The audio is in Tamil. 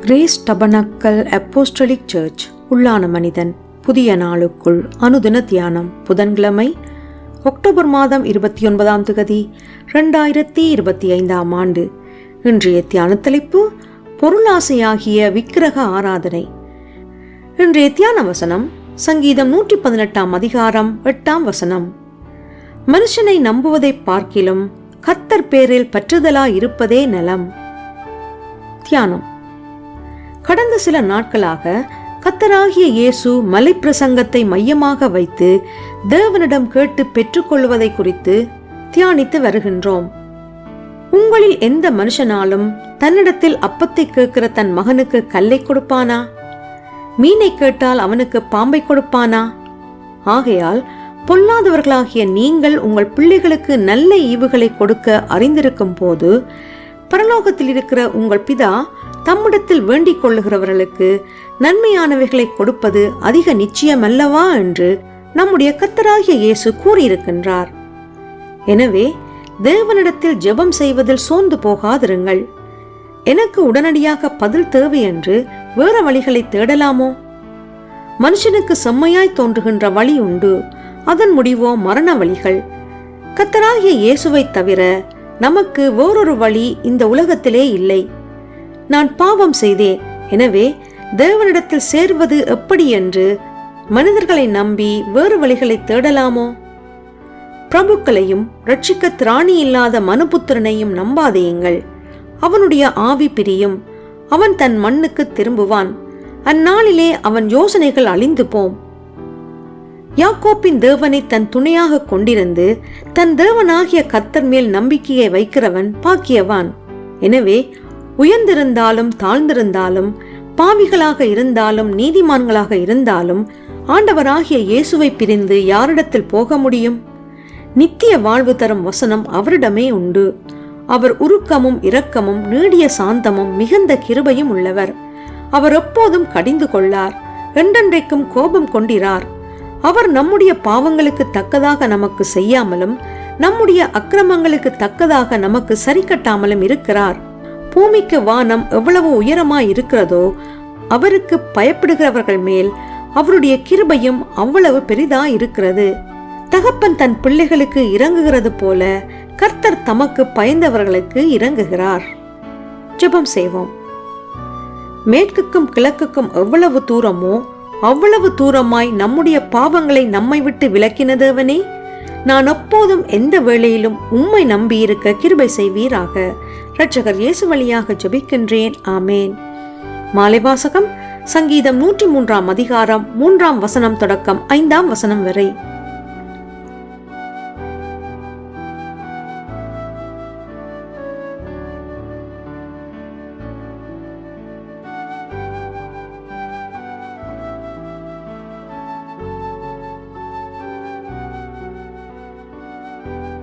கிரேஸ் டபனக்கல் அப்போஸ்டலிக் சர்ச் உள்ளான மனிதன் புதிய நாளுக்குள் அனுதின தியானம் புதன்கிழமை அக்டோபர் மாதம் இருபத்தி ஒன்பதாம் தேதி ரெண்டாயிரத்தி இருபத்தி ஐந்தாம் ஆண்டு. இன்றைய தியான தலைப்பு பொருளாசையாகிய விக்கிரக ஆராதனை. இன்றைய தியான வசனம் சங்கீதம் நூற்றி பதினெட்டாம் அதிகாரம் எட்டாம் வசனம். மனுஷனை நம்புவதை பார்க்கிலும் கத்தர் பேரில் பற்றுதலா இருப்பதே நலம். தியானம். கடந்த சில நாட்களாக கத்தராகிய இயேசு மலை பிரசங்கத்தை மையமாக வைத்து தேவனிடம் கேட்டு பெற்றுக்கொள்வதை குறித்து தியானித்து வருகின்றோம். உங்களில் எந்த மனுஷனாலும் தன்னிடத்தில் அப்பத்தை கேட்கிற தன் மகனுக்கு கல்லை கொடுப்பானா? மீனை கேட்டால் அவனுக்கு பாம்பை கொடுப்பானா? ஆகையால் பொல்லாதவர்களாகிய நீங்கள் உங்கள் பிள்ளைகளுக்கு நல்ல ஈவுகளை கொடுக்க அறிந்திருக்கும் போது பரலோகத்தில் இருக்கிற உங்கள் பிதா தம்மிடத்தில் வேண்டிக் கொள்ளுகிறவர்களுக்கு நன்மையானவைகளை கொடுப்பது அதிக நிச்சயமல்லவா என்று நம்முடைய கத்தராகிய இயேசு கூறியிருக்கின்றார். எனவே தேவனிடத்தில் ஜெபம் செய்வதில் சோர்ந்து போகாதிருங்கள். எனக்கு உடனடியாக பதில் தேவை என்று வேற வழிகளை தேடலாமோ? மனுஷனுக்கு செம்மையாய் தோன்றுகின்ற வழி உண்டு. அதன் முடிவோ மரண வழிகள். கத்தராகிய இயேசுவை தவிர நமக்கு வேறொரு வழி இந்த உலகத்திலே இல்லை. நான் பாவம் செய்தேன். எனவே தேவனிடத்தில் சேர்வது எப்படி என்று மனிதர்களை நம்பி வேறு வழிகளை தேடலாமோ? பிரபுக்களையும் ரட்சிக்க திராணி இல்லாத மனுபுத்திரனையும் நம்பாதேயுங்கள் அவனுடைய ஆவி பிரியும். அவன் தன் மண்ணுக்கு திரும்புவான். அந்நாளிலே அவன் யோசனைகள் அழிந்து போம். யாக்கோப்பின் தேவனை தன் துணையாக கொண்டிருந்து தன் தேவனாகிய கத்தர் மேல் நம்பிக்கையை வைக்கிறவன் பாக்கியவான். எனவே உயர்ந்திருந்தாலும் தாழ்ந்திருந்தாலும் பாவிகளாக இருந்தாலும் நீதிமான்களாக இருந்தாலும் ஆண்டவராகிய இயேசுவை பிரிந்து யாரிடத்தில் போக முடியும்? நித்திய வாழ்வு தரும் வசனம் அவரிடமே உண்டு. அவர் உருக்கமும் இரக்கமும் நீடிய சாந்தமும் மிகுந்த கிருபையும் உள்ளவர். அவர் எப்போதும் கடிந்து கொள்ளார் என்றென்றைக்கும் கோபம் கொண்டிரார். அவர் நம்முடைய பாவங்களுக்கு தக்கதாக நமக்கு செய்யாமலும் நம்முடைய அக்கிரமங்களுக்கு தக்கதாக நமக்கு சரி கட்டாமலும் இருக்கிறார். பூமிக்கு வானம் எவ்வளவு உயரமாய் இருக்கிறதோ அவருக்கு பயப்படுகிறவர்கள் மேல் அவருடைய கிருபையும் அவ்வளவு பெரிதா இருக்கிறது தகப்பன் தன் பிள்ளைகளுக்கு இறங்குகிறது போல கர்த்தர் தமக்கு பயந்தவர்களுக்கு இறங்குகிறார். ஜெபம் செய்வோம். மேற்குக்கும் கிழக்குக்கும் எவ்வளவு தூரமோ அவ்வளவு தூரமாய் நம்முடைய பாவங்களை நம்மை விட்டு விலக்கினதேவனே நான் எப்போதும் எந்த வேளையிலும் உம்மை நம்பியிருக்க கிருபை செய்வீராக. இரட்சகர் இயேசு வழியாக ஜபிக்கின்றேன். ஆமேன். மாலை வாசகம் சங்கீதம் நூற்றி மூன்றாம் அதிகாரம் மூன்றாம் வசனம் தொடக்கம் ஐந்தாம் வசனம் வரை. Bye.